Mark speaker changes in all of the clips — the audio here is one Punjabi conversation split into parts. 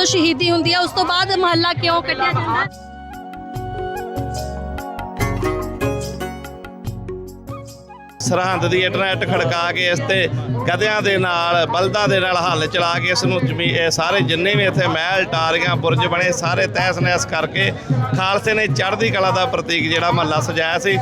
Speaker 1: ਜਦੋਂ ਸ਼ਹੀਦੀ ਹੁੰਦੀ ਹੈ ਉਸ ਤੋਂ ਬਾਅਦ ਮਹੱਲਾ ਕਿਉਂ ਕੱਢਿਆ ਜਾਂਦਾ ਹੈ?
Speaker 2: ਸਰਹੰਦ ਦੀ ਇੰਟਰਨੈਟ ਖੜਕਾ ਕੇ ਇਸ ਤੇ ਗਧਿਆਂ ਦੇ ਨਾਲ, ਬਲਦਾਂ ਦੇ ਨਾਲ ਹੱਲ ਚਲਾ ਕੇ ਇਸ ਨੂੰ ਜ਼ਮੀ, ਇਹ ਸਾਰੇ ਜਿੰਨੇ ਵੀ ਇੱਥੇ ਮਹਿਲ, ਟਾਰੀਆਂ, ਬੁਰਜ ਬਣੇ, ਸਾਰੇ ਤਹਿਸ ਨਹਿਸ ਕਰਕੇ ਖਾਲਸੇ ਨੇ ਚੜ੍ਹਦੀ ਕਲਾ ਦਾ ਪ੍ਰਤੀਕ ਜਿਹੜਾ ਮਹੱਲਾ ਸਜਾਇਆ ਸੀ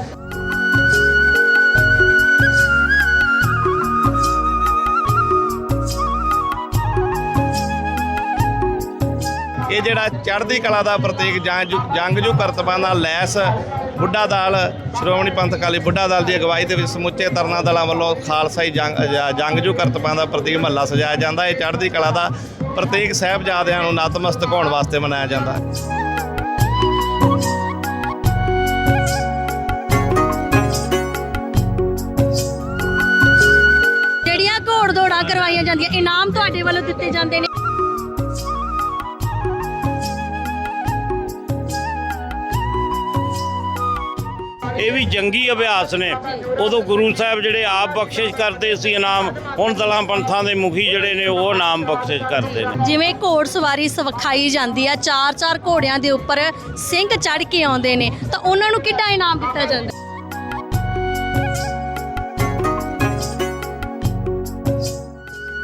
Speaker 2: ਇਹ ਜਿਹੜਾ ਚੜ੍ਹਦੀ ਕਲਾ ਦਾ ਪ੍ਰਤੀਕ ਜੰਗ ਜੂ ਕਰਤਬਾਂ ਨਾਲ ਲੈਸ ਬੁੱਢਾ ਦਲ, ਸ਼੍ਰੋਮਣੀ ਪੰਥ ਅਕਾਲੀ ਬੁੱਢਾ ਦਲ ਦੀ ਅਗਵਾਈ ਦੇ ਵਿੱਚ ਸਮੁੱਚੇ ਤਰਨਾ ਦਲਾਂ ਵੱਲੋਂ ਖਾਲਸਾਈ ਜੰਗ ਜੂ ਕਰਤਬਾਂ ਦਾ ਪ੍ਰਤੀਕ ਮਹੱਲਾ ਸਜਾਇਆ ਜਾਂਦਾ। ਇਹ ਚੜ੍ਹਦੀ ਕਲਾ ਦਾ ਪ੍ਰਤੀਕ ਸਾਹਿਬਜ਼ਾਦਿਆਂ ਨੂੰ ਨਤਮਸਤਕ ਹੋਣ ਵਾਸਤੇ ਮਨਾਇਆ ਜਾਂਦਾ। ਹੈ
Speaker 1: ਜਿਹੜੀਆਂ ਘੋੜ ਦੌੜਾਂ ਕਰਵਾਈਆਂ ਜਾਂਦੀਆਂ, ਇਨਾਮ ਤੁਹਾਡੇ ਵੱਲੋਂ ਦਿੱਤੇ ਜਾਂਦੇ ਨੇ।
Speaker 3: ਜੰਗੀ ਅਭਿਆਸ ਨੇ। ਉਦੋਂ ਗੁਰੂ ਸਾਹਿਬ ਜਿਹੜੇ ਆਪ ਬਖਸ਼ਿਸ਼ ਕਰਦੇ ਸੀ ਇਨਾਮ, ਹੁਣ ਦਲਾਂ ਪੰਥਾਂ ਦੇ ਮੁਖੀ ਜਿਹੜੇ ਨੇ, ਉਹ ਇਨਾਮ ਬਖਸ਼ਿਸ਼ ਕਰਦੇ ਨੇ।
Speaker 1: ਜਿਵੇਂ ਘੋੜ ਸਵਾਰੀ ਸਵਖਾਈ ਜਾਂਦੀ ਆ ਚਾਰ ਚਾਰ ਘੋੜਿਆਂ ਦੇ ਉੱਪਰ ਸਿੰਘ ਚੜ ਕੇ ਆਉਂਦੇ ਨੇ, ਤਾਂ ਉਹਨਾਂ ਨੂੰ ਕਿੱਡਾ ਇਨਾਮ ਦਿੱਤਾ ਜਾਂਦਾ?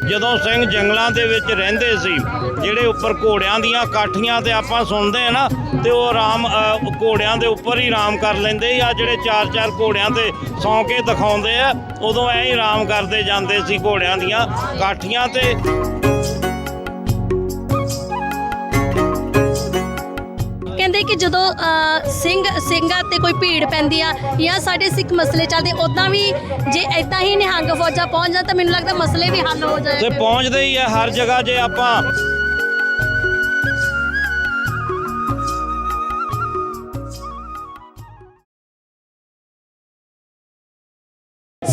Speaker 3: ਜਦੋਂ ਸਿੰਘ ਜੰਗਲਾਂ ਦੇ ਵਿੱਚ ਰਹਿੰਦੇ ਸੀ, ਜਿਹੜੇ ਉੱਪਰ ਘੋੜਿਆਂ ਦੀਆਂ ਕਾਠੀਆਂ ਤੇ ਆਪਾਂ ਸੁਣਦੇ ਆ ਨਾ, ਤੇ ਉਹ ਆਰਾਮ ਘੋੜਿਆਂ ਦੇ ਉੱਪਰ ਹੀ ਆਰਾਮ ਕਰ ਲੈਂਦੇ ਆ ਜਿਹੜੇ ਚਾਰ ਚਾਰ ਘੋੜਿਆਂ ਤੇ ਸੌਂ ਕੇ ਦਿਖਾਉਂਦੇ ਆ, ਉਦੋਂ ਐਂ ਹੀ ਆਰਾਮ ਕਰਦੇ ਜਾਂਦੇ ਸੀ ਘੋੜਿਆਂ ਦੀਆਂ ਕਾਠੀਆਂ ਤੇ।
Speaker 1: ਕਿ ਜਦੋਂ ਸਿੰਘ ਸਿੰਘਾਂ ਤੇ ਕੋਈ ਭੀੜ ਪੈਂਦੀ ਆ ਜਾਂ ਸਾਡੇ ਸਿੱਖ ਮਸਲੇ ਚੱਲਦੇ ਉਦਾਂ ਵੀ ਜੇ ਇਦਾਂ ਹੀ ਨਿਹੰਗ ਫੌਜਾਂ ਪਹੁੰਚ ਜਾਣ ਤਾਂ ਮੈਨੂੰ ਲੱਗਦਾ ਮਸਲੇ ਵੀ ਹੱਲ ਹੋ
Speaker 3: ਤੇ
Speaker 1: ਜਾਣਗੇ।
Speaker 3: ਪਹੁੰਚਦੇ ਹੀ ਆ ਹਰ ਜਗ੍ਹਾ ਜੇ ਆਪਾਂ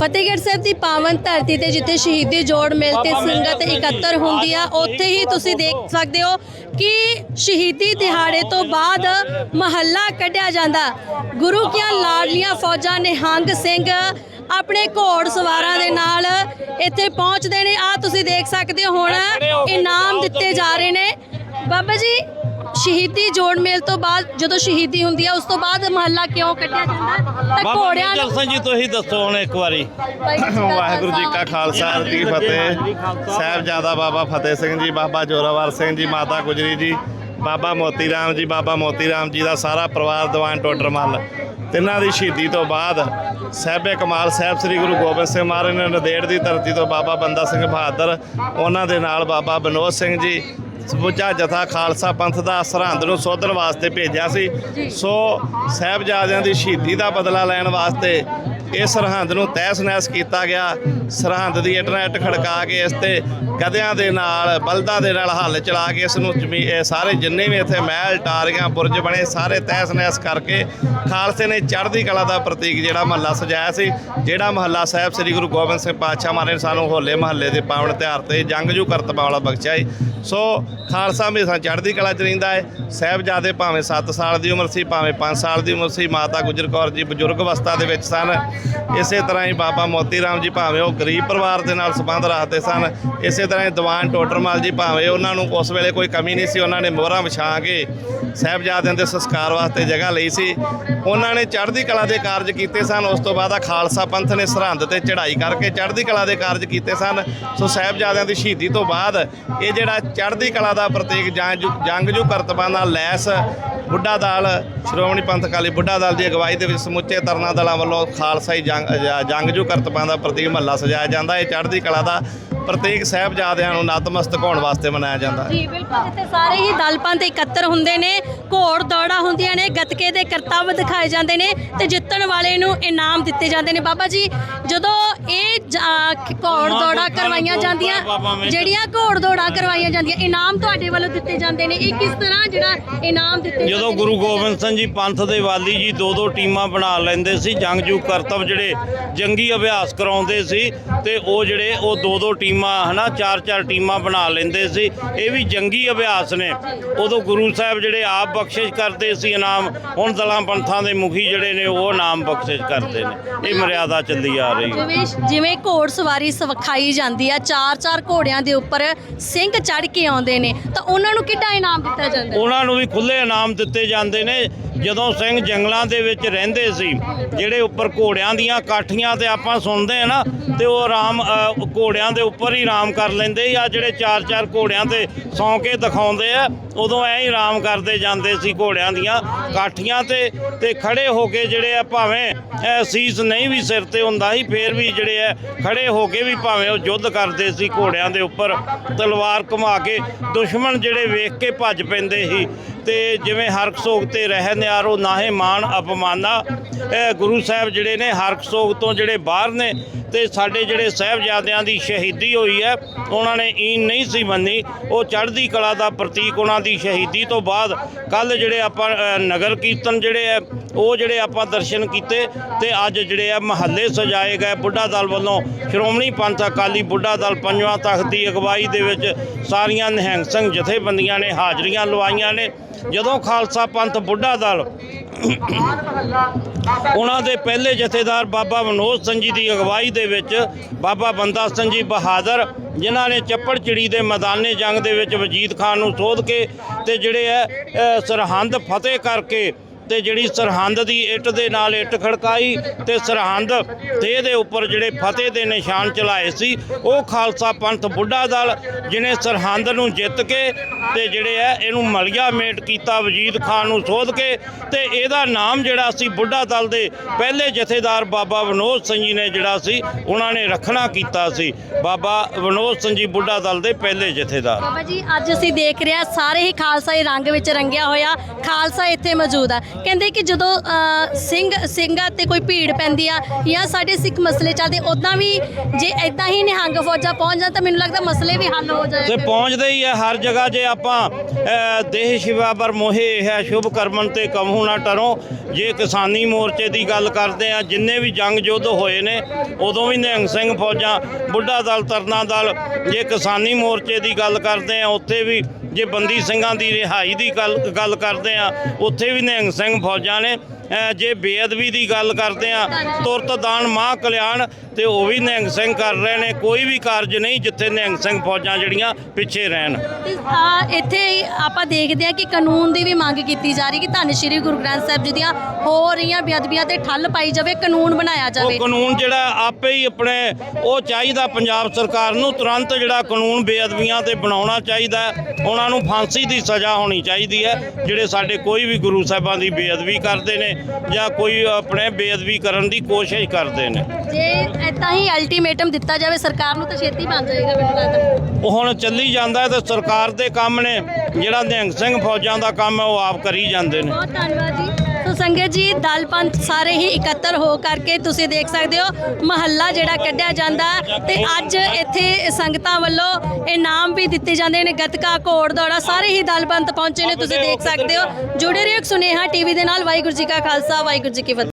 Speaker 1: ਫਤਿਹਗੜ੍ਹ ਸਾਹਿਬ ਦੀ ਪਾਵਨ ਧਰਤੀ ਤੇ ਜਿੱਥੇ ਸ਼ਹੀਦੀ ਜੋੜ ਮਿਲ ਤੇ ਸੰਗਤ ਇਕੱਤਰ ਹੁੰਦੀ ਆ ਉੱਥੇ ਹੀ ਤੁਸੀਂ ਦੇਖ ਸਕਦੇ ਹੋ ਕਿ ਸ਼ਹੀਦੀ ਦਿਹਾੜੇ ਤੋਂ ਬਾਅਦ ਮਹੱਲਾ ਕੱਢਿਆ ਜਾਂਦਾ। ਗੁਰੂ ਕੀਆਂ ਲਾਡਲੀਆਂ ਫੌਜਾਂ ਨਿਹੰਗ ਸਿੰਘ ਆਪਣੇ ਘੋੜ ਸਵਾਰਾਂ ਦੇ ਨਾਲ ਇੱਥੇ ਪਹੁੰਚਦੇ ਨੇ। ਆ ਤੁਸੀਂ ਦੇਖ ਸਕਦੇ ਹੋ ਹੁਣ ਇਨਾਮ ਦਿੱਤੇ ਜਾ ਰਹੇ ਨੇ। ਬਾਬਾ ਜੀ ਸ਼ਹੀਦੀ ਜੋੜ ਮੇਲ ਤੋਂ ਬਾਅਦ ਜਦੋਂ ਸ਼ਹੀਦੀ ਹੁੰਦੀ ਆ ਉਸ ਤੋਂ ਬਾਅਦ ਮਹੱਲਾ ਕਿਉਂ ਕੱਢਿਆ ਜਾਂਦਾ? ਤਾਂ
Speaker 3: ਬਾਬਾ
Speaker 1: ਘੋੜਿਆਂ
Speaker 3: ਗੁਰਜਲ ਸਿੰਘ ਜੀ ਤੁਸੀਂ ਦੱਸੋ ਹੁਣ ਇੱਕ ਵਾਰੀ।
Speaker 2: ਵਾਹਿਗੁਰੂ ਜੀ ਕਾ ਖਾਲਸਾ ਜੀ ਫਤਿਹ। ਸਾਹਿਬਜ਼ਾਦਾ ਬਾਬਾ ਫਤਿਹ ਸਿੰਘ ਜੀ ਬਾਬਾ ਜੋਰਾਵਰ ਸਿੰਘ ਜੀ ਮਾਤਾ ਗੁਜਰੀ ਜੀ ਬਾਬਾ ਮੋਤੀ ਰਾਮ ਜੀ ਬਾਬਾ ਮੋਤੀ ਰਾਮ ਜੀ ਦਾ ਸਾਰਾ ਪਰਿਵਾਰ ਦੀਵਾਨ ਟੋਡਰਮੱਲ ਤਿੰਨਾਂ ਦੀ ਸ਼ਹੀਦੀ ਤੋਂ ਬਾਅਦ ਸਾਹਿਬੇ ਕਮਾਲ ਸਾਹਿਬ ਸ੍ਰੀ ਗੁਰੂ ਗੋਬਿੰਦ ਸਿੰਘ ਮਹਾਰਾਜ ਨੇ ਨੰਦੇੜ ਦੀ ਧਰਤੀ ਤੋਂ ਬਾਬਾ ਬੰਦਾ ਸਿੰਘ ਬਹਾਦਰ ਉਹਨਾਂ ਦੇ ਨਾਲ ਬਾਬਾ ਬਨੋਦ ਸਿੰਘ ਜੀ ਸਮੁੱਚਾ ਜਥਾ ਖਾਲਸਾ ਪੰਥ ਦਾ ਸਰਹੰਦ ਨੂੰ ਸੋਧਣ ਵਾਸਤੇ ਭੇਜਿਆ ਸੀ। ਸੋ ਸਾਹਿਬਜ਼ਾਦਿਆਂ ਦੀ ਸ਼ਹੀਦੀ ਦਾ ਬਦਲਾ ਲੈਣ ਵਾਸਤੇ ਇਹ ਸਰਹੰਦ ਨੂੰ ਤਹਿਸ ਨਹਿਸ ਕੀਤਾ ਗਿਆ। ਸਰਹੰਦ ਦੀ ਇੰਟਰਨੈਟ ਖੜਕਾ ਕੇ ਇਸ ਤੇ ਗਧਿਆਂ ਦੇ ਨਾਲ, ਬਲਦਾਂ ਦੇ ਨਾਲ ਹੱਲ ਚਲਾ ਕੇ ਇਸ ਨੂੰ ਜ਼ਮੀ, ਇਹ ਸਾਰੇ ਜਿੰਨੇ ਵੀ ਇੱਥੇ ਮਹਿਲ, ਟਾਰੀਆਂ, ਬੁਰਜ ਬਣੇ, ਸਾਰੇ ਤਹਿਸ ਨਹਿਸ ਕਰਕੇ ਖਾਲਸੇ ਨੇ ਚੜ੍ਹਦੀ ਕਲਾ ਦਾ ਪ੍ਰਤੀਕ ਜਿਹੜਾ ਮਹੱਲਾ ਸਜਾਇਆ ਸੀ, ਜਿਹੜਾ ਮਹੱਲਾ ਸਾਹਿਬ ਸ੍ਰੀ ਗੁਰੂ ਗੋਬਿੰਦ ਸਿੰਘ ਪਾਤਸ਼ਾਹ ਮਹਾਰਾਜ ਨੇ ਸਾਨੂੰ ਹੋਲੇ ਮਹੱਲੇ ਦੇ ਪਾਵਨ ਤਿਉਹਾਰ ਤੇ ਜੰਗਜੂ ਕਰਤਬਾਂ ਵਾਲਾ ਬਖਸ਼ਿਆ ਏ ਸੋ ਖਾਲਸਾ ਹਮੇਸ਼ਾ ਚੜ੍ਹਦੀ ਕਲਾ 'ਚ ਰਹਿੰਦਾ ਹੈ। ਸਾਹਿਬਜ਼ਾਦੇ ਭਾਵੇਂ 7 ਸਾਲ ਦੀ ਉਮਰ ਸੀ, ਭਾਵੇਂ 5 ਸਾਲ ਦੀ ਉਮਰ ਸੀ, ਮਾਤਾ ਗੁਜਰ ਕੌਰ ਜੀ ਬਜ਼ੁਰਗ ਅਵਸਥਾ ਦੇ ਵਿੱਚ ਸਨ। ਇਸੇ ਤਰ੍ਹਾਂ ਹੀ ਬਾਬਾ ਮੋਤੀ ਰਾਮ ਜੀ ਭਾਵੇਂ ਉਹ ਗਰੀਬ ਪਰਿਵਾਰ ਦੇ ਨਾਲ ਸੰਬੰਧ ਰੱਖਦੇ ਸਨ, ਇਸੇ ਤਰ੍ਹਾਂ ਹੀ ਦੀਵਾਨ ਟੋਡਰਮਲ ਜੀ ਭਾਵੇਂ ਉਹਨਾਂ ਨੂੰ ਉਸ ਵੇਲੇ ਕੋਈ ਕਮੀ ਨਹੀਂ ਸੀ, ਉਹਨਾਂ ਨੇ ਮੋਹਰਾਂ ਵਿਛਾ ਕੇ ਸਾਹਿਬਜ਼ਾਦਿਆਂ ਦੇ ਸੰਸਕਾਰ ਵਾਸਤੇ ਜਗ੍ਹਾ ਲਈ ਸੀ। ਉਹਨਾਂ ਨੇ ਚੜ੍ਹਦੀ ਕਲਾ ਦੇ ਕਾਰਜ ਕੀਤੇ ਸਨ, ਉਸ ਤੋਂ ਬਾਅਦ ਆ ਖਾਲਸਾ ਪੰਥ ਨੇ ਸਰਹੰਦ ਤੇ ਚੜ੍ਹਾਈ ਕਰਕੇ ਚੜ੍ਹਦੀ ਕਲਾ ਦੇ ਕਾਰਜ ਕੀਤੇ ਸਨ। ਸੋ ਸਾਹਿਬਜ਼ਾਦਿਆਂ ਦੀ ਸ਼ਹੀਦੀ ਤੋਂ ਬਾਅਦ ਇਹ ਜਿਹੜਾ ਚੜ੍ਹਦੀ ਕਲਾ ਦਾ ਪ੍ਰਤੀਕ ਜੰਗ- ਜੰਗਜੂ ਕਰਤਬਾਂ ਨਾਲ ਲੈਸ ਬੁੱਢਾ ਦਲ, ਸ਼੍ਰੋਮਣੀ ਪੰਥ ਅਕਾਲੀ ਬੁੱਢਾ ਦਲ ਦੀ ਅਗਵਾਈ ਦੇ ਵਿੱਚ ਸਮੁੱਚੇ ਤਰਨਾ ਦਲਾਂ ਵੱਲੋਂ ਖਾਲਸਾਈ ਜੰਗ ਜ- ਜੰਗਜੂ ਕਰਤਬਾਂ ਦਾ ਪ੍ਰਤੀਕ ਮਹੱਲਾ ਸਜਾਇਆ ਜਾਂਦਾ। ਇਹ ਚੜ੍ਹਦੀ ਕਲਾ ਦਾ ਪ੍ਰਤੀਕ ਸਾਹਿਬਜ਼ਾਦਿਆਂ ਨੂੰ ਨਤਮਸਤਕ ਹੋਣ ਵਾਸਤੇ ਮਨਾਇਆ ਜਾਂਦਾ ਹੈ।
Speaker 1: ਜੀ ਬਿਲਕੁਲ ਜਿੱਥੇ ਸਾਰੇ ਹੀ ਦਲ ਪੰਥ ਇਕੱਤਰ ਹੁੰਦੇ ਨੇ ਘੋੜ ਦੌੜਾ ਹੁੰਦੀਆਂ ਨੇ ਗੱਤਕੇ ਦੇ ਕਰਤੱਵ ਦਿਖਾਏ ਜਾਂਦੇ ਨੇ ਤੇ ਜਿੱਤਣ ਵਾਲੇ ਨੂੰ ਇਨਾਮ ਦਿੱਤੇ ਜਾਂਦੇ ਨੇ। ਬਾਬਾ ਜੀ ਜਦੋਂ ਇਹ ਘੋੜ ਦੌੜਾ ਕਰਵਾਈਆਂ ਜਾਂਦੀਆਂ ਜਿਹੜੀਆਂ ਘੋੜ ਦੌੜਾ ਕਰਵਾਈਆਂ ਜਾਂਦੀਆਂ ਇਨਾਮ ਤੁਹਾਡੇ ਵੱਲੋਂ ਦਿੱਤੇ ਜਾਂਦੇ ਨੇ। ਇਹ ਕਿਸ ਤਰ੍ਹਾਂ ਜਿਹੜਾ ਇਨਾਮ ਦਿੱਤੇ
Speaker 3: ਜਦੋਂ ਗੁਰੂ? ਗੋਬਿੰਦ ਸਿੰਘ ਜੀ ਪੰਥ ਦੇ ਵਾਲੀ ਜੀ ਦੋ ਦੋ ਟੀਮਾਂ ਬਣਾ ਲੈਂਦੇ ਸੀ ਜੰਗਜੂ ਕਰਤਬ ਜਿਹੜੇ ਜੰਗੀ ਅਭਿਆਸ ਕਰਾਉਂਦੇ ਸੀ ਤੇ ਉਹ ਜਿਹੜੇ ਉਹ ਦੋ ਦੋ ਟੀਮਾਂ ਹਨਾ ਚਾਰ ਚਾਰ ਟੀਮਾਂ ਬਣਾ ਲੈਂਦੇ ਸੀ। ਇਹ ਵੀ ਜੰਗੀ ਅਭਿਆਸ ਨੇ। ਉਦੋਂ ਗੁਰੂ ਸਾਹਿਬ ਜਿਹੜੇ ਆਪ ਬਖਸ਼ਿਸ਼ ਕਰਦੇ ਸੀ ਇਨਾਮ ਹੁਣ ਦਲਾਂ ਪੰਥਾਂ ਦੇ ਮੁਖੀ ਜਿਹੜੇ ਨੇ ਉਹ ਨਾਮ ਬਖਸ਼ਿਸ਼ ਕਰਦੇ ਨੇ। ਇਹ ਮਰਿਆਦਾ ਚੱਲੀ ਆ ਰਹੀ। ਹੈ
Speaker 1: ਜਿਵੇਂ ਜਿਵੇਂ ਘੋੜ ਸਵਾਰੀ ਸਵਖਾਈ ਜਾਂਦੀ ਆ ਚਾਰ ਚਾਰ ਘੋੜਿਆਂ ਦੇ ਉੱਪਰ ਸਿੰਘ ਚੜ ਕੇ ਆਉਂਦੇ ਨੇ ਤਾਂ ਉਹਨਾਂ ਨੂੰ ਕਿੱਡਾ ਇਨਾਮ ਦਿੱਤਾ ਜਾਂਦਾ?
Speaker 3: ਉਹਨਾਂ ਨੂੰ ਵੀ ਖੁੱਲੇ ਇਨਾਮ ਦਿੱਤੇ ਜਾਂਦੇ ਨੇ। ਜਦੋਂ ਸਿੰਘ ਜੰਗਲਾਂ ਦੇ ਵਿੱਚ ਰਹਿੰਦੇ ਸੀ, ਜਿਹੜੇ ਉੱਪਰ ਘੋੜਿਆਂ ਦੀਆਂ ਕਾਠੀਆਂ ਤੇ ਆਪਾਂ ਸੁਣਦੇ ਆ ਨਾ, ਤੇ ਉਹ ਆਰਾਮ ਘੋੜਿਆਂ ਦੇ ਉੱਪਰ ਹੀ ਆਰਾਮ ਕਰ ਲੈਂਦੇ ਆ ਜਿਹੜੇ ਚਾਰ ਚਾਰ ਘੋੜਿਆਂ ਤੇ ਸੌਂ ਕੇ ਦਿਖਾਉਂਦੇ ਆ, ਉਦੋਂ ਐਂ ਹੀ ਆਰਾਮ ਕਰਦੇ ਜਾਂਦੇ ਸੀ ਘੋੜਿਆਂ ਦੀਆਂ ਕਾਠੀਆਂ ਤੇ ਤੇ ਖੜੇ ਹੋ ਕੇ ਜਿਹੜੇ ਆ ਭਾਵੇਂ ਅ, ਸੀਸ ਨਹੀਂ ਵੀ ਸਿਰ ਤੇ ਹੁੰਦਾ ਸੀ ਫੇਰ ਵੀ ਜਿਹੜੇ ਆ ਖੜੇ ਹੋ ਕੇ ਵੀ ਭਾਵੇਂ ਉਹ ਯੁੱਧ ਕਰਦੇ ਸੀ ਘੋੜਿਆਂ ਦੇ ਉੱਪਰ ਤਲਵਾਰ ਘੁਮਾ ਕੇ ਦੁਸ਼ਮਣ ਜਿਹੜੇ ਵੇਖ ਕੇ ਭੱਜ ਪੈਂਦੇ ਸੀ। ਤੇ ਜਿਵੇਂ ਹਰਕ ਸੋਗ ਤੇ ਰਹਿ ਨਿਆਰੋ ਨਾਹੇ ਮਾਨ ਅਪਮਾਨਾ। ਇਹ ਗੁਰੂ ਸਾਹਿਬ ਜਿਹੜੇ ਨੇ ਹਰਕ ਸੋਗ ਤੋਂ ਜਿਹੜੇ ਬਾਹਰ ਨੇ ਤੇ ਸਾਡੇ ਜਿਹੜੇ ਸਾਹਿਬਜ਼ਾਦਿਆਂ ਦੀ ਸ਼ਹੀਦੀ ਹੋਈ ਹੈ ਉਹਨਾਂ ਨੇ ਈਨ ਨਹੀਂ ਸੀ ਮੰਨੀ। ਉਹ ਚੜ੍ਹਦੀ ਕਲਾ ਦਾ ਪ੍ਰਤੀਕ ਉਹਨਾਂ ਦੀ ਸ਼ਹੀਦੀ ਤੋਂ ਬਾਅਦ ਕੱਲ ਜਿਹੜੇ ਆਪਾਂ ਨਗਰ ਕੀਰਤਨ ਜਿਹੜੇ ਹੈ ਉਹ ਜਿਹੜੇ ਆਪਾਂ ਦਰਸ਼ਨ ਕੀਤੇ ਤੇ ਅੱਜ ਜਿਹੜੇ ਆ ਮਹੱਲੇ ਸਜਾਏ ਗਏ ਬੁੱਢਾ ਦਲ ਵੱਲੋਂ। ਸ਼੍ਰੋਮਣੀ ਪੰਥ ਅਕਾਲੀ ਬੁੱਢਾ ਦਲ ਪੰਜਵਾਂ ਤਖਤ ਦੀ ਅਗਵਾਈ ਦੇ ਵਿੱਚ ਸਾਰੀਆਂ ਨਿਹੰਗ ਸਿੰਘ ਜਥੇਬੰਦੀਆਂ ਨੇ ਹਾਜ਼ਰੀਆਂ ਲਵਾਈਆਂ ਨੇ। ਜਦੋਂ ਖਾਲਸਾ ਪੰਥ ਬੁੱਢਾ ਦਲ ਉਹਨਾਂ ਦੇ ਪਹਿਲੇ ਜਥੇਦਾਰ ਬਾਬਾ ਮਨੋਜ ਸਿੰਘ ਜੀ ਦੀ ਅਗਵਾਈ ਦੇ ਵਿੱਚ ਬਾਬਾ ਬੰਦਾ ਸਿੰਘ ਜੀ ਬਹਾਦਰ, ਜਿਨ੍ਹਾਂ ਨੇ ਚੱਪੜ ਚਿੜੀ ਦੇ ਮੈਦਾਨੇ ਜੰਗ ਦੇ ਵਿੱਚ ਵਜੀਦ ਖਾਨ ਨੂੰ ਸੋਧ ਕੇ ਤੇ ਜਿਹੜੇ ਹੈ ਸਰਹੰਦ ਫਤਿਹ ਕਰਕੇ ਤੇ ਜਿਹੜੀ ਸਰਹੰਦ ਦੀ ਇੱਟ ਦੇ ਨਾਲ ਇੱਟ ਖੜਕਾਈ ਤੇ ਸਰਹੰਦ ਤੇ ਦੇ ਉੱਪਰ ਜਿਹੜੇ ਫਤਿਹ ਦੇ ਨਿਸ਼ਾਨ ਚਲਾਏ ਸੀ, ਉਹ ਖਾਲਸਾ ਪੰਥ ਬੁੱਢਾ ਦਲ ਜਿਨੇ ਸਰਹੰਦ ਨੂੰ ਜਿੱਤ ਕੇ ਤੇ ਜਿਹੜੇ ਹੈ ਇਹਨੂੰ ਮਲਿਆ ਮੇਟ ਕੀਤਾ, ਵਜੀਦ ਖਾਨ ਨੂੰ ਸੋਧ ਕੇ ਤੇ ਇਹਦਾ ਨਾਮ ਜਿਹੜਾ ਸੀ ਬੁੱਢਾ ਦਲ ਦੇ ਪਹਿਲੇ ਜਥੇਦਾਰ ਬਾਬਾ ਵਿਨੋਦ ਸਿੰਘ ਜੀ ਨੇ ਜਿਹੜਾ ਸੀ, ਉਹਨਾਂ ਨੇ ਰੱਖਣਾ ਕੀਤਾ ਸੀ। ਬਾਬਾ ਵਿਨੋਦ ਸਿੰਘ ਜੀ ਬੁੱਢਾ ਦਲ ਦੇ ਪਹਿਲੇ ਜਥੇਦਾਰ।
Speaker 1: ਬਾਬਾ ਜੀ, ਅੱਜ ਅਸੀਂ ਦੇਖ ਰਹੇ ਹਾਂ, ਸਾਰੇ ਹੀ ਖਾਲਸਾ ਹੀ ਰੰਗ ਵਿੱਚ ਰੰਗਿਆ ਹੋਇਆ, ਖਾਲਸਾ ਇੱਥੇ ਮੌਜੂਦ ਆ। ਕਹਿੰਦੇ ਕਿ ਜਦੋਂ ਸਿੰਘ ਸਿੰਘਾਂ ਤੇ ਕੋਈ ਭੀੜ ਪੈਂਦੀ ਆ ਜਾਂ ਸਾਡੇ ਸਿੱਖ ਮਸਲੇ ਚੱਲਦੇ ਉਦਾਂ ਵੀ ਜੇ ਇਦਾਂ ਹੀ ਨਿਹੰਗ ਫੌਜਾਂ ਪਹੁੰਚ ਜਾਣ ਤਾਂ ਮੈਨੂੰ ਲੱਗਦਾ ਮਸਲੇ ਵੀ ਹੱਲ ਹੋ
Speaker 3: ਤੇ
Speaker 1: ਜਾਣਗੇ
Speaker 3: ਪਹੁੰਚਦੇ ਹੀ ਹੈ ਹਰ ਜਗ੍ਹਾ ਜੇ ਆਪਾਂ ਦੇਹ ਸ਼ਿਵਾ ਪਰ ਮੋਹੇ ਹੈ ਸ਼ੁਭ ਕਰਮਨ ਤੇ ਕਮਹੂ ਨਾ ਟਰੋ ਜੇ ਕਿਸਾਨੀ ਮੋਰਚੇ ਦੀ ਗੱਲ ਕਰਦੇ ਆ ਜਿੰਨੇ ਵੀ ਜੰਗ ਯੁੱਧ ਹੋਏ ਨੇ ਉਦੋਂ ਵੀ ਨਿਹੰਗ ਸਿੰਘ ਫੌਜਾਂ ਬੁੱਢਾ ਦਲ ਤਰਨਾ ਦਲ ਜੇ ਕਿਸਾਨੀ ਮੋਰਚੇ ਦੀ ਗੱਲ ਕਰਦੇ ਆ ਉੱਥੇ ਵੀ ਜੇ ਬੰਦੀ ਸਿੰਘਾਂ ਦੀ ਰਿਹਾਈ ਦੀ ਗੱਲ ਗੱਲ ਕਰਦੇ ਆ, ਉੱਥੇ ਵੀ ਨਿਹੰਗ ਸਿੰਘ ਫੌਜਾਂ ਨੇ ਜੇ ਬੇਅਦਬੀ ਦੀ ਗੱਲ ਕਰਦੇ ਆ ਤੁਰਤ ਦਾਨ ਮਹਾ ਕਲਿਆਣ ਤੇ ਉਹ ਵੀ ਨਿਹੰਗ ਸਿੰਘ ਕਰ ਰਹੇ ਨੇ ਕੋਈ ਵੀ ਕਾਰਜ ਨਹੀਂ ਜਿੱਥੇ ਨਿਹੰਗ ਸਿੰਘ ਫੌਜਾਂ ਜਿਹੜੀਆਂ ਪਿੱਛੇ ਰਹਿਣ
Speaker 1: ਆ ਇੱਥੇ ਆਪਾਂ ਦੇਖਦੇ ਹਾਂ ਕਿ ਕਾਨੂੰਨ ਦੀ ਵੀ ਮੰਗ ਕੀਤੀ ਜਾ ਰਹੀ ਕਿ ਧੰਨ ਸ਼੍ਰੀ ਗੁਰੂ ਗ੍ਰੰਥ ਸਾਹਿਬ ਜੀ ਦੀਆਂ ਹੋ ਰਹੀਆਂ ਬੇਅਦਬੀਆਂ ਤੇ ਠੱਲ ਪਾਈ ਜਾਵੇ ਕਾਨੂੰਨ ਬਣਾਇਆ
Speaker 3: ਉਹ
Speaker 1: ਜਾਵੇ
Speaker 3: ਕਾਨੂੰਨ ਜਿਹੜਾ ਆਪੇ ਹੀ ਆਪਣੇ ਉਹ ਚਾਹੀਦਾ ਪੰਜਾਬ ਸਰਕਾਰ ਨੂੰ ਤੁਰੰਤ ਜਿਹੜਾ ਕਾਨੂੰਨ ਬੇਅਦਬੀਆਂ ਤੇ ਬਣਾਉਣਾ ਚਾਹੀਦਾ। ਉਹਨਾਂ ਨੂੰ ਫਾਂਸੀ ਦੀ ਸਜ਼ਾ ਹੋਣੀ ਚਾਹੀਦੀ ਹੈ ਜਿਹੜੇ ਸਾਡੇ ਕੋਈ ਵੀ ਗੁਰੂ ਸਾਹਿਬਾਂ ਦੀ ਬੇਅਦਬੀ ਕਰਦੇ ਨੇ ਜਾਂ ਕੋਈ ਆਪਣੇ ਬੇਅਦਬੀ ਕਰਨ ਦੀ ਕੋਸ਼ਿਸ਼ ਕਰਦੇ ਨੇ।
Speaker 1: ਜੇ ਇਦਾਂ ਹੀ ਅਲਟੀਮੇਟਮ ਦਿੱਤਾ ਜਾਵੇ ਸਰਕਾਰ ਨੂੰ ਤਾਂ ਛੇਤੀ ਬਣ ਜਾਏਗਾ ਮੈਨੂੰ ਲੱਗਦਾ।
Speaker 3: ਉਹ ਹੁਣ ਚੱਲੀ ਜਾਂਦਾ ਤੇ ਸਰਕਾਰ ਦੇ ਕੰਮ ਨੇ ਜਿਹੜਾ ਨਿਹੰਗ ਸਿੰਘ ਫੌਜਾਂ ਦਾ ਕੰਮ ਹੈ ਉਹ ਆਪ ਕਰੀ ਜਾਂਦੇ ਨੇ।
Speaker 1: ਬਹੁਤ ਧੰਨਵਾਦ ਜੀ। ਸੋ ਸੰਗਤ ਜੀ, ਦਲ ਪੰਥ ਸਾਰੇ ਹੀ ਇਕੱਤਰ ਹੋ ਕਰਕੇ ਤੁਸੀਂ ਦੇਖ ਸਕਦੇ ਹੋ, ਮਹੱਲਾ ਜਿਹੜਾ ਕੱਢਿਆ ਜਾਂਦਾ ਤੇ ਅੱਜ ਇੱਥੇ ਸੰਗਤਾਂ ਵੱਲੋਂ ਇਨਾਮ ਵੀ ਦਿੱਤੇ ਜਾਂਦੇ ਨੇ, ਗੱਤਕਾ, ਘੋੜ ਦੌੜਾ ਸਾਰੇ ਹੀ ਦਲ ਪੰਥ ਪਹੁੰਚੇ ਨੇ, ਤੁਸੀਂ ਦੇਖ ਸਕਦੇ ਹੋ। ਜੁੜੇ ਰਹੋ ਸੁਨੇਹਾ ਟੀਵੀ ਦੇ ਨਾਲ, ਵਾਹਿਗੁਰੂ ਜੀ ਕਾ ਖਾਲਸਾ, ਵਾਹਿਗੁਰੂ ਜੀ ਕੀ ਫਤਿਹ।